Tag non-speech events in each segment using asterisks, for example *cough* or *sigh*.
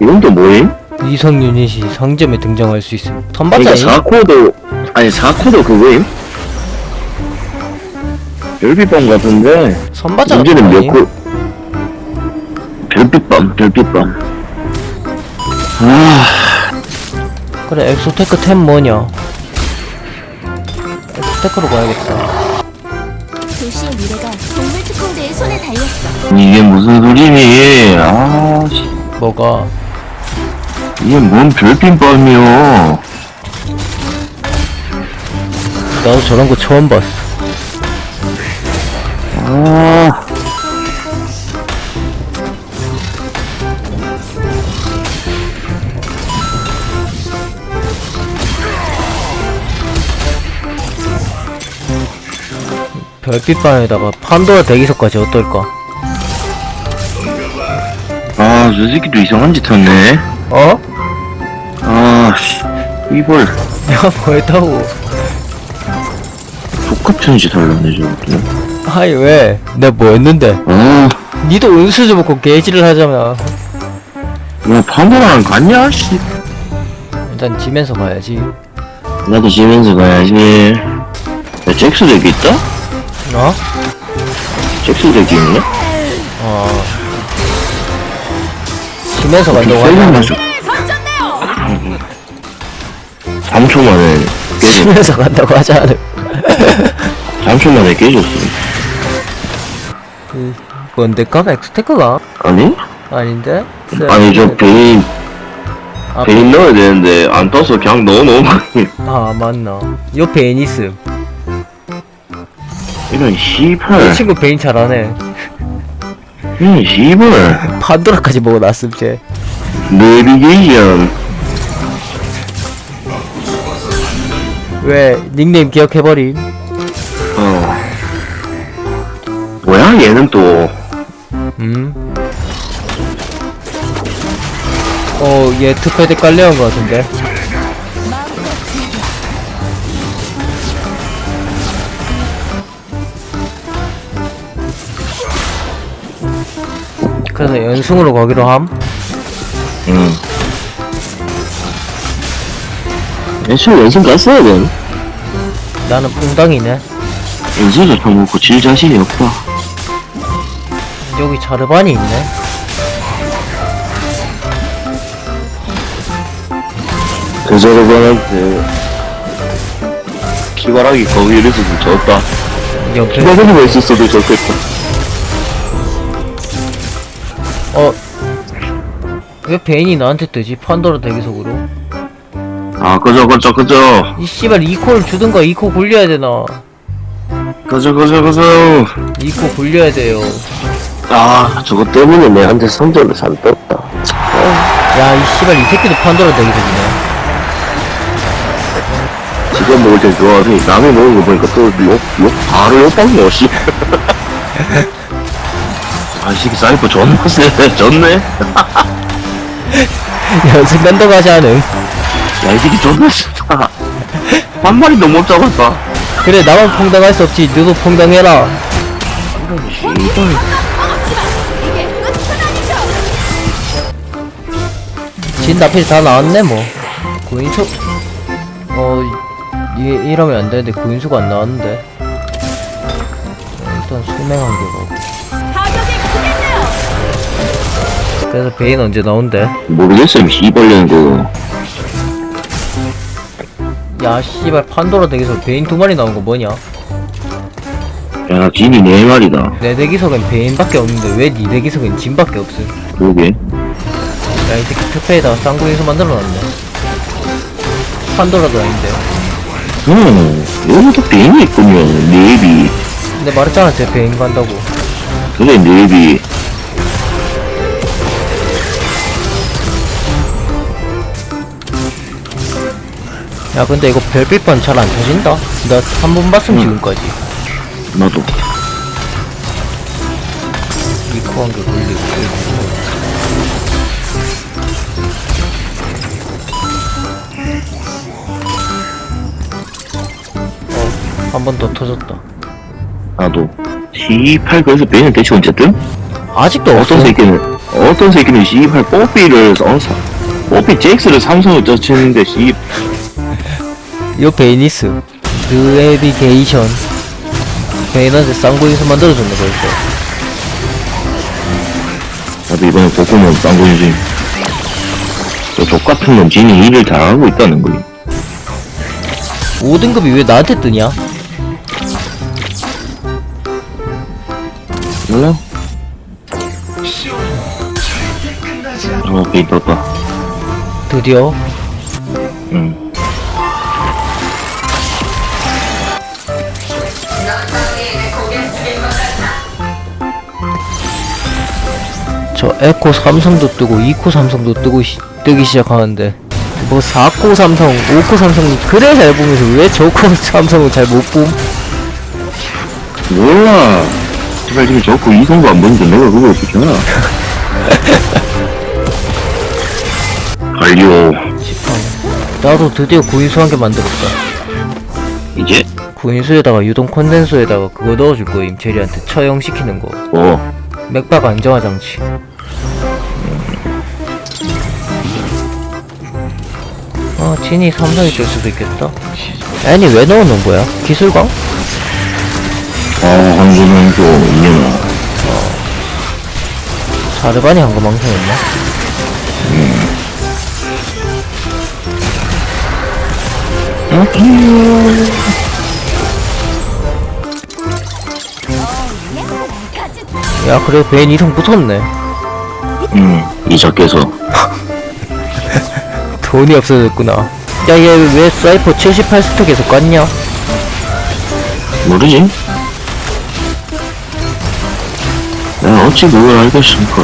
이건 또 뭐임? 이성 유닛이 상점에 등장할 수 있음. 그러니까 선바자이? 4코도 아니 4코도 그거임? 별빛밤 같은데 선바자 문제는 몇 아니? 코? 별빛밤 별빛밤 아 그래 엑소테크 템 뭐냐? 엑소테크로 가야겠다. 도시의 미래가 동물 특공대의 손에 달렸어. 이게 무슨 소리니 아 씨, 뭐가? 이게 뭔 별빛밤이요 나도 저런 거 처음 봤어. 아 별빛방에다가 판도라 대기석까지 어떨까? 아, 저 새끼도 이상한 짓 했네. 어? 아, 씨. 이걸 내가 뭐 했다고? 똑같은 짓 하려네, 저것도. 아이 왜? 내가 뭐 했는데? 아, 니도 은수저 먹고 개지를 하잖아. 뭐, 판도라랑 갔냐, 씨. 일단 지면서 가야지. 나도 지면서 가야지. 야, 잭스 덱이 있다? 어? 잭스 덱이 있네? 어. 지면서 간다고 세금 하면 3초 만에 깨졌어. 지면서 간다고 하지 않을 3초 *laughs* 만에 깨졌어. 그건 내가 엑스테크가? 아니? 아닌데? 아니, 저 베인, 아, 베인 넣어야 되는데, 안 떠서 그냥 넣어놓은 거 아니 아 맞나 옆에 애니 있음 이런 이 씨발. 친구 베인 잘하네 이 씨발. *laughs* 판도라까지 먹어놨음 쟤 내비게이션. 왜 닉네임 기억해버림 어. 뭐야, 얘는 또. 음? 어, 얘 특패드 깔려온 것 같은데. 그래서 연승으로 가기로 함? 응. 애초에 연습 갔어야 돼. 나는 퐁당이네. 연습을 쳐먹고 질 자신이 없다. 여기 자르반이 있네. 그 저러반한테 키바라기 거기 이랬어도 졌다. 옆에, 키바라기만 있었어도 졌겠다. 어. 왜 베인이 나한테 뜨지? 판도라 대기석으로? 아, 그저, 그저, 그저. 이 씨발 2코를 주든가 2코 굴려야 되나? 그저, 그저, 그저. 2코 굴려야 돼요. 아, 저거 때문에 내한테 선전을 산 떴다. 야, 이 씨발 이 새끼도 판도라 대기석이네. 지금 먹을 땐 좋아하더니 남이 먹은 거 보니까 또 욕, 욕, 바로 넣어, 씨. *laughs* 아, 이 새끼 사이퍼 존나. 졌네. 연승 간다고 하지 않음? 야, 이 새끼 존나 세다. 한 마리 너못 잡았다. 그래, 나만 퐁당할 수 없지. 너도 퐁당해라. 씨발. 이게 끝은 아니죠. 진 나필 다 나왔네, 뭐. 구인수? 어, 이게 이러면 안 되는데 구인수가 안 나왔는데. 어, 일단 수명한 게 크겠네요. 그래서 베인 언제 나온대? 모르겠어요, 씨발년 거. 야, 씨발 판도라 대기석 베인 두 마리 나온 거 뭐냐? 야, 나 진이 네 마리다. 내 대기석엔 베인밖에 없는데 왜네 대기석엔 진밖에 없음? 그러게. 야, 이 새끼 특패에다가 쌍구인수 만들어놨네. 판도라도 아닌데. 음, 여기도 뱀이 있군요. 네비. 근데 말했잖아, 쟤 베인 간다고. 그래, 네비. 야, 근데 이거 별빛반 잘안 터진다? 나 한 번 봤음, 응. 지금까지. 나도. 이코 한개 굴리고. 어, 한 번 더 터졌다. 나도. 씨팔, 그래서 뱀은 대체 언제 뜸? 아직도. 어떤 새끼는, 어떤 새끼는 씨발 뽀삐를 써서 뽀삐 잭스를 삼성을 쩌치는데 씨 이거 베이니스 드에비게이션 베인한테 쌍고인수 만들어줬네 벌써 나도 이번에 복구면 쌍둥이지 저 족같은 놈 진이 일을 잘하고 있다는 거야 5등급이 왜 나한테 뜨냐? 몰라? 어, 비 떴다. 드디어 응. 에코 삼성도 뜨고 2코 삼성도 뜨고 시, 뜨기 시작하는데 뭐 4코 삼성, 5코 삼성 그래 잘 보면서 왜 저코 삼성은 잘 못 봄? 몰라. 제발 지금 저거 이성도 안 보는데 내가 그걸 어떻게 *laughs* 알아? 갈리오. 나도 드디어 구인수 한 개 만들었다 이제? 구인수에다가 유동 콘덴서에다가 그거 넣어줄 거임 제리한테 처형시키는 거 어. 맥박 안정화 장치 아 진이 삼성이 될 수도 있겠다 아니 왜 넣어놓은 거야? 기술광? 아, 한주는 또, 이년아. 자르반이 한 거 망상했나? 야 그래 베인 이성 붙었네 응, 이자께서. *laughs* 돈이 없어졌구나 야 얘 왜 사이퍼 78스톡 계속 깠냐? 모르지? 내가 어찌 그걸 알겠습니까?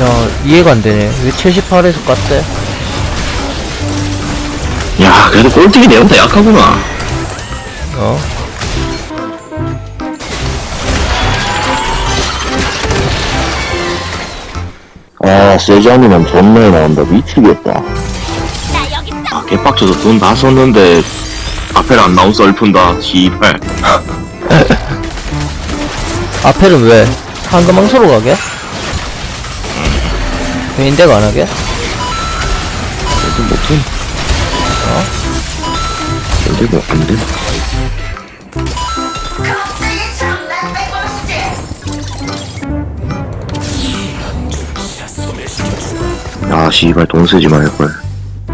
야 이해가 안 되네 왜 78에서 깠대? 야, 그래도 꼴등이 내가 더 약하구나. 어? 아, 세자니는 존나 나온다. 미치겠다. 아, 개빡쳐서 돈 다 썼는데, 앞에 안 나온 썰푼다. 씨발. *laughs* 앞에는 왜? 한금망소로 가게? 베인대가 안 하게? 그래도 못해. 어? 그래도 안 돼. 아, 씨발, 돈 쓰지 말걸.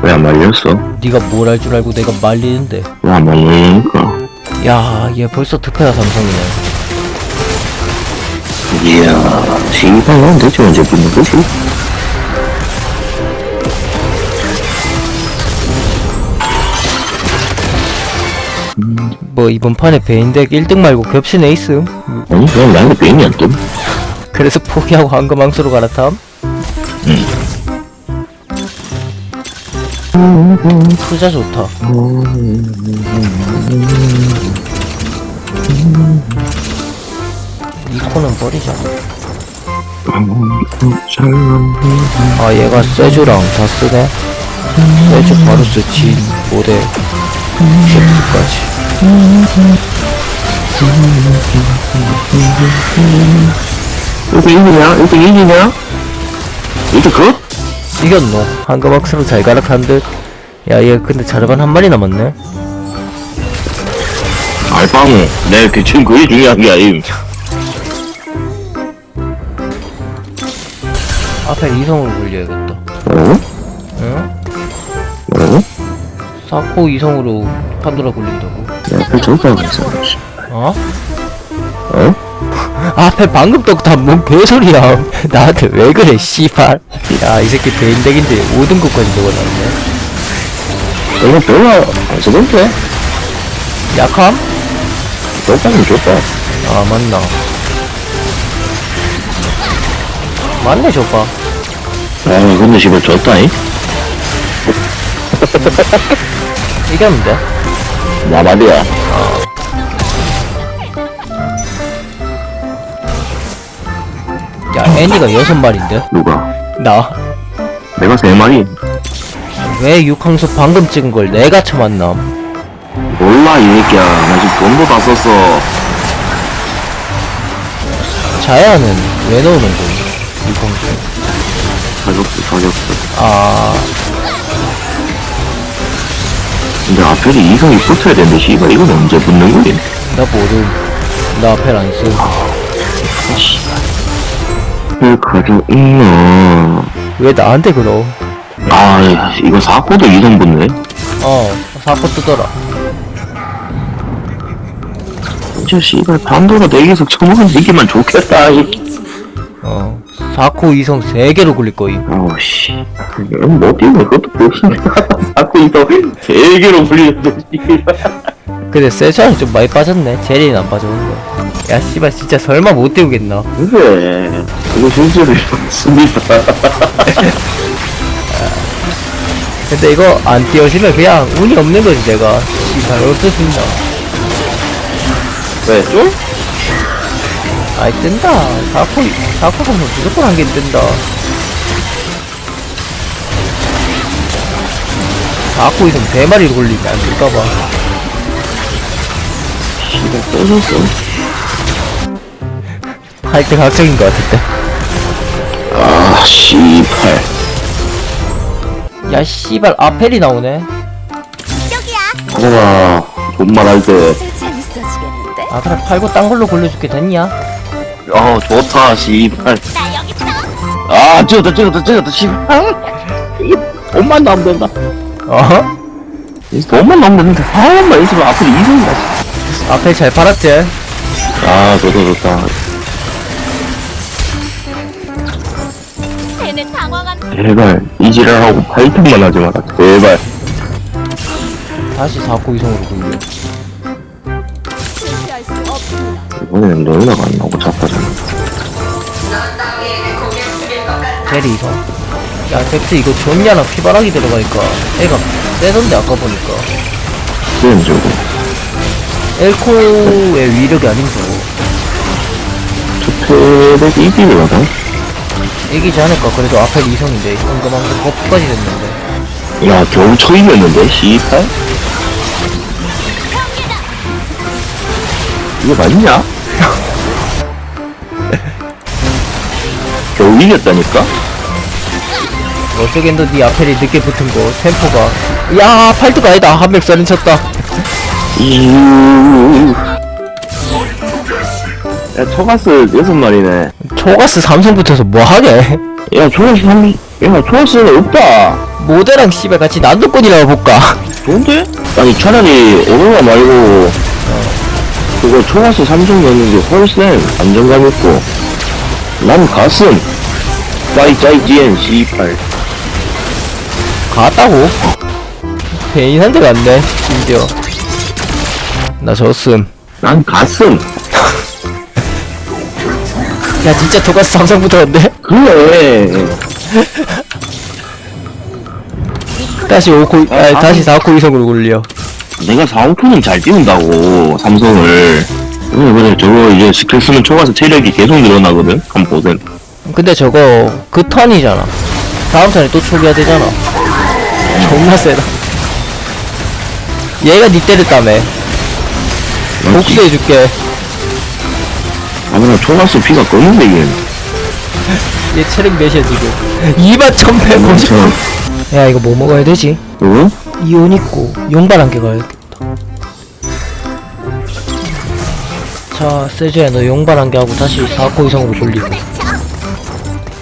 왜 안 말렸어? 네가 뭘 할 줄 알고 내가 말리는데 왜 안 말리니까? 야, 얘 벌써 득표야 삼성이네. 이야, 씨발, 넌 대체 언제 붙는 거지? 뭐 이번 판에 베인덱 1등 말고 겹친 에이스. 아니, 그냥 나한테 베인이 안 뜸. 그래서 포기하고 한금망소로 갈아탐. 투자 좋다. 이 코는 버리자. 아 얘가 세주랑 다 쓰네. 세주 바루스 진 모델 셰프까지. 이거 이기냐? 이거 이기냐? 이거 그? 이겼노. 한금박스로 잘 갈아탄 듯. 야, 얘 근데 자르반 한 마리 남았네. 알빵우, 내 그, 지금 그게 중요한 게 아님. 앞에 이성으로 굴려야겠다. 뭐라고? 응? 뭐라고? 사코 이성으로 판도라 굴린다고. 야, 그 저거 있어. 어? 어? *laughs* 앞에 방금 떡다뭔 개소리야. *laughs* 나한테 왜 그래, 씨발. 야, 이 새끼 대인덱인데 5등급까지 먹어놨네. 이거 별로 안 써볼게. 약함? 저빵이 좋다. 아, 맞나. 맞네, 저봐. 아, 근데 씨발 졌다잉? 이겼면 돼. 나 말이야. 야, 애니가 여섯 마리인데? 누가? 나. 내가 세 마리? 왜 육항수 방금 찍은 걸 내가 처만남? 몰라, 이 새끼야. 나 지금 돈도 다 썼어. 자야는 왜 넣는 거야? 육항수. 사격수 사격수 아 근데 아펠이 이성이 붙어야 되는데 씨발 이건 언제 붙는 거지? 나 모름 나 앞에 안 써. 왜 가져 있나 왜 나한테 그러? 아 이거 4코도 이성 붙네 어 사포 뜨더라. 진짜 씨발 판도라 내기석 처먹은 이기만 좋겠다 이. 어 4코 이성 3개로 굴릴 거임. 아우 씨. 뭐 뛰는 것도 보시네. 4코 *laughs* 이성 3개로 불리는데 씨발 근데 세션이 좀 많이 빠졌네. 제리는 안 빠졌는데 야 씨발 진짜 설마 못 띄우겠나 그래. 이거 실제로 맞습니다 *laughs* 근데 이거 안 띄워지면 그냥 운이 없는 거지 내가. 씨발 어쩔 수 있나 왜 좀? 아이 뜬다. 4코 4코 선수 무조건 한 개 뜬다. 4코 이성 3마리로 굴리면 안 될까봐. 씨발 떠졌어? 할때 각적인 것 같을 아 씨발. 때 야 씨발 아펠이 나오네. 하나가 돈 말할 때. 재밌어지겠는데? 아 그래 팔고 딴 걸로 굴려줄게. 됐냐? 어 좋다 씨발. 나 여기 있어. 아 찍었다 찍었다 찍었다 씨발. 이게 돈만 나오면 된다. 어? 이 돈만 나오면 되는데 사람만 있으면 앞으로 이성이다 아펠 잘 팔았지? 아 좋다 좋다 제발 이 지랄하고 파이팅만 하지 마라. 제발. 다시 4코 이성으로 굴려. 실시할 수 없습니다. 이번에는 너희가 안 나오고 자빠졌네 제리 이성 야 잭스 이거 존냐랑 피바라기 들어가니까 애가 세던데 아까 보니까. 그건 저거. 엘코의 위력이 아닌 저거 투패백 이기거든 이기지 않을까? 그래도 아펠 이성인데 엉금한 게 버프까지 됐는데. 야 겨우 쳐 이겼는데 씨발. 이거 맞냐? *laughs* 겨우 이겼다니까? 어쩌겠노 니 아펠이 늦게 붙은 거 템포가. 야 팔뚝 아니다. 한명 썰은 쳤다. 이유 야 초가스 여섯 마리네. 초가스 삼성 붙어서 뭐하게? 야 초가스 한 야, 초가스는 없다. 모델랑 씨발 같이 난도권이라고 볼까? 좋은데? 아니 차라리 오로라 말고 그거 초가스 삼성 넣는 게 훨씬 안정감 있고. 난 가슴. 짜이 짜이 지엔 C8 갔다고? 베인한테 갔네 심지어. 나 졌음. 난 가슴 야 진짜 토가스 삼성 붙었는데? 그래. 다시 5코 아, 아, 다시 4코 이성으로 굴려. 내가 4호프는 잘 뛰는다고 삼성을. 그래 그래 저거 이제 스킬 쓰면 초가스 체력이 계속 늘어나거든 한번 보세요 근데 저거 그 턴이잖아. 다음 턴에 또 초기화 되잖아. 존나 세다. 얘가 니 때렸다며. 복수해줄게 아무나 초가스 피가 끄는데 얘 얘 체력 몇이야 지금? *laughs* 2만 1150 야 이거 뭐 먹어야 되지? 어? 이온 있고 용발 한 개 가야겠다 자 세주야 너 용발 한 개 하고 다시 4코 이성으로 돌리고.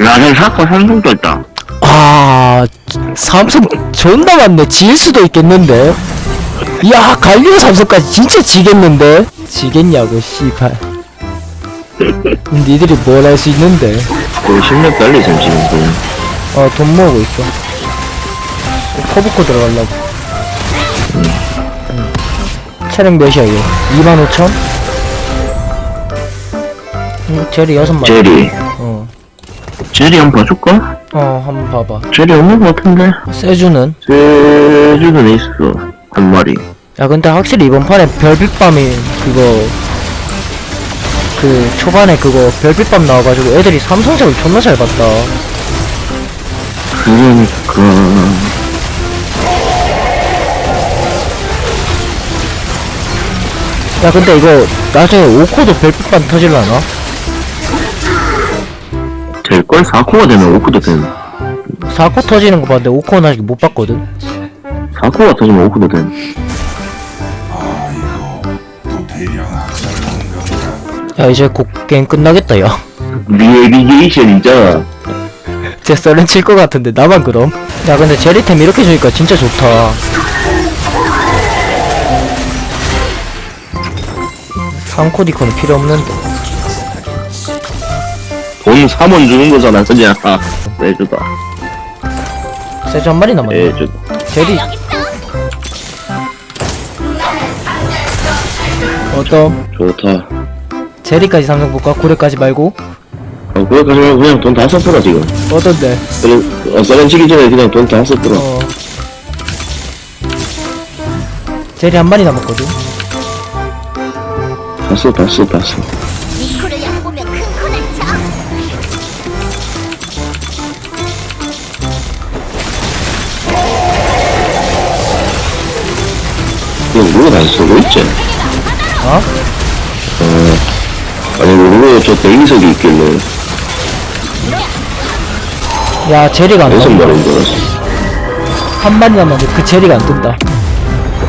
야저 사건 삼성 떴다. 아 삼성 존나 많네. 질 수도 있겠는데. 야 갈리오 삼성까지 진짜 지겠는데? 지겠냐고 씨발 니들이 뭘 할 수 있는데? 달리 좀 지금 좀어돈 모으고 있어. 커브코 들어가려고. 응. 체력 몇이야 이거? 25,000? 응 제리 여섯 마리. 제리. 어, 제리 한번 봐줄까? 어 한번 봐봐. 제리 없는 것 같은데? 세주는? 제주는 있어. 한 마리. 야 근데 확실히 이번 판에 별빛밤이 그거 그 초반에 그거 별빛밤 나와가지고 애들이 삼성작을 존나 잘 봤다 그러니까 야 근데 이거 나중에 5코도 별빛밤 터질라나? 될걸 4코가 되면 5코도 되는 4코 터지는 거 봤는데 5코는 아직 못 봤거든. 4코가 터지면 오크도 돼. 야 이제 곧 게임 끝나겠다 야. 리에비게이션 있잖아. *laughs* 제 썰렌 칠것 같은데 나만 그럼? 야 근데 제리템 이렇게 주니까 진짜 좋다. 상코디코는 필요 없는데. 돈 3원 주는 거잖아, 그냥. 내주다. 세주 한 마리 남았네. 내주다. 제리. 어떤? 좋다. 제리까지 삼성 볼까? 고래까지 말고? 어, 그거까지 말고 그냥 돈 다 썼더라, 지금. 어떤데? 그래, 어, 써렌 치기 전에 그냥 돈 다 썼더라. 어. 제리 한 마리 남았거든. 다 써, 다 써, 다 써. 니코를 얕보면 큰 코를 쳐. 이거 누가 다 쓰고 있지? 어? 아니, 누가 저 대기석이 있길래. 야 제리가 안 여섯 뜬다. 마리인 줄 알았어. 한 마리 남았는데 그 제리가 안 뜬다.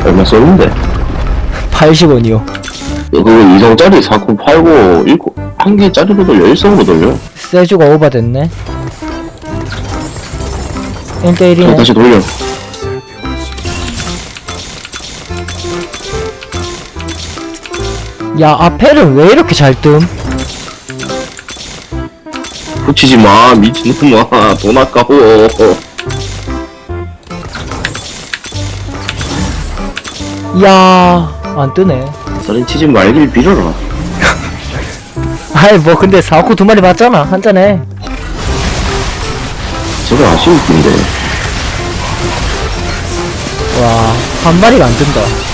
얼마 썼는데? 80원이요. 그거 2성짜리 사고 팔고, 일곱, 한 개짜리로 돌려, 1성으로 돌려. 세주가 오버됐네. 1대 저 1이네. 다시 돌려. 야 아펠은 왜 이렇게 잘 뜸? 붙이지 마, 미친놈아. 돈 아까워. 야, 안 뜨네. 서린 치지 말길 빌어라. *laughs* 아이 뭐 근데 사코 두 마리 맞잖아 한 잔에. 저거 아쉬울 텐데. 와, 한 마리가 안 뜬다.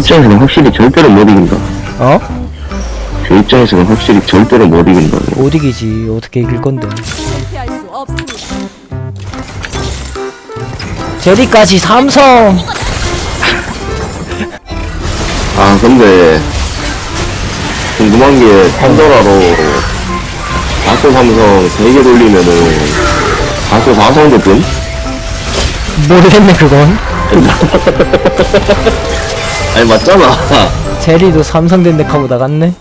입장에서는 확실히 절대로 못 이긴다. 어? 제 입장에서는 확실히 절대로 못 이긴다. 못 이기지. 어떻게 이길 건데? 실패할 수 없습니다. 제리까지 삼성. 아, 근데, 궁금한 게, 판도라로, 다소 삼성 3개 돌리면은, 다소 4성도 든? 모르겠네 그건. *laughs* 아니, 맞잖아. *laughs* 제리도 삼성 덴덱하고 나갔네.